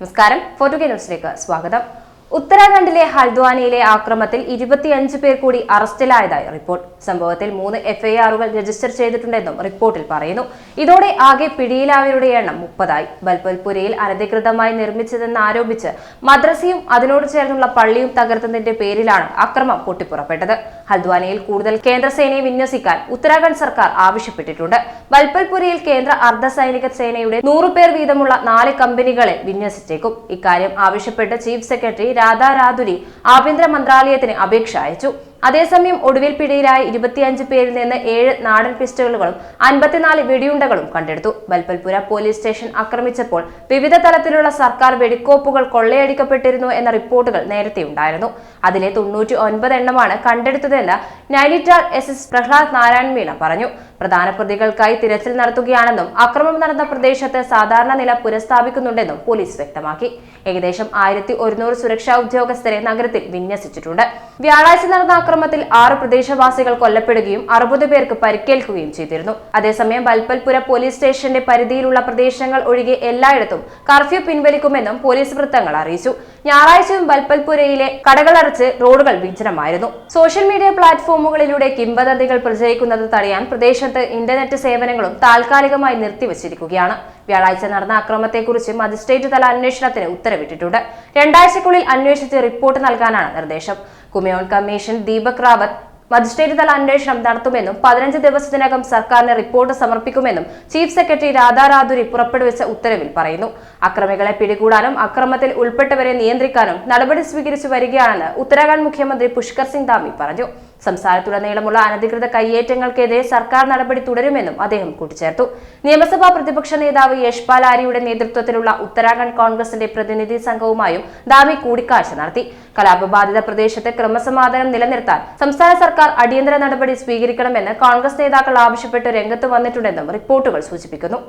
നമസ്കാരം. ഫോർട്ടുഗേ ന്യൂസിലേക്ക് സ്വാഗതം. ഉത്തരാഖണ്ഡിലെ ഹൽദ്വാനിയിലെ ആക്രമത്തിൽ ഇരുപത്തിയഞ്ച് പേർ കൂടി അറസ്റ്റിലായതായി റിപ്പോർട്ട്. സംഭവത്തിൽ മൂന്ന് എഫ്ഐആറുകൾ രജിസ്റ്റർ ചെയ്തിട്ടുണ്ടെന്നും റിപ്പോർട്ടിൽ പറയുന്നു. ഇതോടെ ആകെ പിടിയിലായവരുടെ എണ്ണം മുപ്പതായി. ബൽപൽപുരയിൽ അനധികൃതമായി നിർമ്മിച്ചതെന്ന് ആരോപിച്ച് മദ്രസയും അതിനോട് ചേർന്നുള്ള പള്ളിയും തകർത്തതിന്റെ പേരിലാണ് അക്രമം പൊട്ടിപ്പുറപ്പെട്ടത്. ഹൽദ്വാനിയിൽ കൂടുതൽ കേന്ദ്രസേനയെ വിന്യസിക്കാൻ ഉത്തരാഖണ്ഡ് സർക്കാർ ആവശ്യപ്പെട്ടിട്ടുണ്ട്. ബൽപൽപുരയിൽ കേന്ദ്ര അർദ്ധസൈനിക സേനയുടെ നൂറുപേർ വീതമുള്ള നാല് കമ്പനികളെ വിന്യസിച്ചേക്കും. ഇക്കാര്യം ആവശ്യപ്പെട്ട് ചീഫ് സെക്രട്ടറി രാധാ രാധുരി ആഭ്യന്തര മന്ത്രാലയത്തിന് അപേക്ഷ അയച്ചു അതേസമയം ഒടുവിൽ പിടിയിലായ ഇരുപത്തിയഞ്ച് പേരിൽ നിന്ന് ഏഴ് നാടൻ പിസ്റ്റളുകളും അൻപത്തിനാല് വെടിയുണ്ടകളും കണ്ടെടുത്തു. ബൽപൽപുര പോലീസ് സ്റ്റേഷൻ ആക്രമിച്ചപ്പോൾ വിവിധ തലത്തിലുള്ള സർക്കാർ വെടിക്കോപ്പുകൾ കൊള്ളയടിക്കപ്പെട്ടിരുന്നു എന്ന റിപ്പോർട്ടുകൾ നേരത്തെ ഉണ്ടായിരുന്നു. അതിലെ തൊണ്ണൂറ്റി ഒൻപത് എണ്ണമാണ് കണ്ടെടുത്തതെന്ന് നൈനിറ്റാൾ എസ് എസ് പ്രഹ്ലാദ് നാരായൺ മീണ പറഞ്ഞു. പ്രധാന പ്രതികൾക്കായി തിരച്ചിൽ നടത്തുകയാണെന്നും അക്രമം നടന്ന പ്രദേശത്ത് സാധാരണ നില പുനഃസ്ഥാപിക്കുന്നുണ്ടെന്നും പോലീസ് വ്യക്തമാക്കി. ഏകദേശം ആയിരത്തി ഒരുന്നൂറ് സുരക്ഷാ ഉദ്യോഗസ്ഥരെ നഗരത്തിൽ വിന്യസിച്ചിട്ടുണ്ട്. വ്യാഴാഴ്ച നടന്ന അക്രമത്തിൽ ആറ് പ്രദേശവാസികൾ കൊല്ലപ്പെടുകയും അറുപത് പേർക്ക് പരിക്കേൽക്കുകയും ചെയ്തിരുന്നു. അതേസമയം ബൽപൽപുര പോലീസ് സ്റ്റേഷന്റെ പരിധിയിലുള്ള പ്രദേശങ്ങൾ ഒഴികെ എല്ലായിടത്തും കർഫ്യൂ പിൻവലിക്കുമെന്നും പോലീസ് വൃത്തങ്ങൾ അറിയിച്ചു. ഞായറാഴ്ചയും ബൽപൽപുരയിലെ കടകളടച്ച് റോഡുകൾ വിജനമായിരുന്നു. സോഷ്യൽ മീഡിയ പ്ലാറ്റ്ഫോമുകളിലൂടെ കിംവദന്തികൾ പ്രചരിക്കുന്നത് തടയാൻ പ്രദേശത്ത് ഇന്റർനെറ്റ് സേവനങ്ങളും താൽക്കാലികമായി നിർത്തിവച്ചിരിക്കുകയാണ്. വ്യാഴാഴ്ച നടന്ന അക്രമത്തെക്കുറിച്ച് മജിസ്ട്രേറ്റ് തല അന്വേഷണത്തിന് ഉത്തരവിട്ടിട്ടുണ്ട്. രണ്ടാഴ്ചക്കുള്ളിൽ അന്വേഷിച്ച് റിപ്പോർട്ട് നൽകാനാണ് നിർദ്ദേശം. കുമയോൺ കമ്മീഷൻ ദീപക് റാവത്ത് മജിസ്ട്രേറ്റ് തല അന്വേഷണം നടത്തുമെന്നും പതിനഞ്ച് ദിവസത്തിനകം സർക്കാരിന് റിപ്പോർട്ട് സമർപ്പിക്കുമെന്നും ചീഫ് സെക്രട്ടറി രാധാ റാധുരി പുറപ്പെടുവിച്ച ഉത്തരവിൽ പറയുന്നു. അക്രമികളെ പിടികൂടാനും അക്രമത്തിൽ ഉൾപ്പെട്ടവരെ നിയന്ത്രിക്കാനും നടപടി സ്വീകരിച്ചു വരികയാണെന്ന് ഉത്തരാഖണ്ഡ് മുഖ്യമന്ത്രി പുഷ്കർ സിംഗ് ധാമി പറഞ്ഞു. സംസ്ഥാനത്തുടനീളമുള്ള അനധികൃത കയ്യേറ്റങ്ങൾക്കെതിരെ സർക്കാർ നടപടി തുടരുമെന്നും അദ്ദേഹം കൂട്ടിച്ചേർത്തു. നിയമസഭാ പ്രതിപക്ഷ നേതാവ് യശ്പാൽ ആര്യയുടെ നേതൃത്വത്തിലുള്ള ഉത്തരാഖണ്ഡ് കോൺഗ്രസിന്റെ പ്രതിനിധി സംഘവുമായും ദാമി കൂടിക്കാഴ്ച നടത്തി. കലാപബാധിത പ്രദേശത്ത് ക്രമസമാധാനം നിലനിർത്താൻ സംസ്ഥാന സർക്കാർ അടിയന്തര നടപടി സ്വീകരിക്കണമെന്ന് കോൺഗ്രസ് നേതാക്കൾ ആവശ്യപ്പെട്ട് രംഗത്ത് വന്നിട്ടുണ്ടെന്നും റിപ്പോർട്ടുകൾ സൂചിപ്പിക്കുന്നു.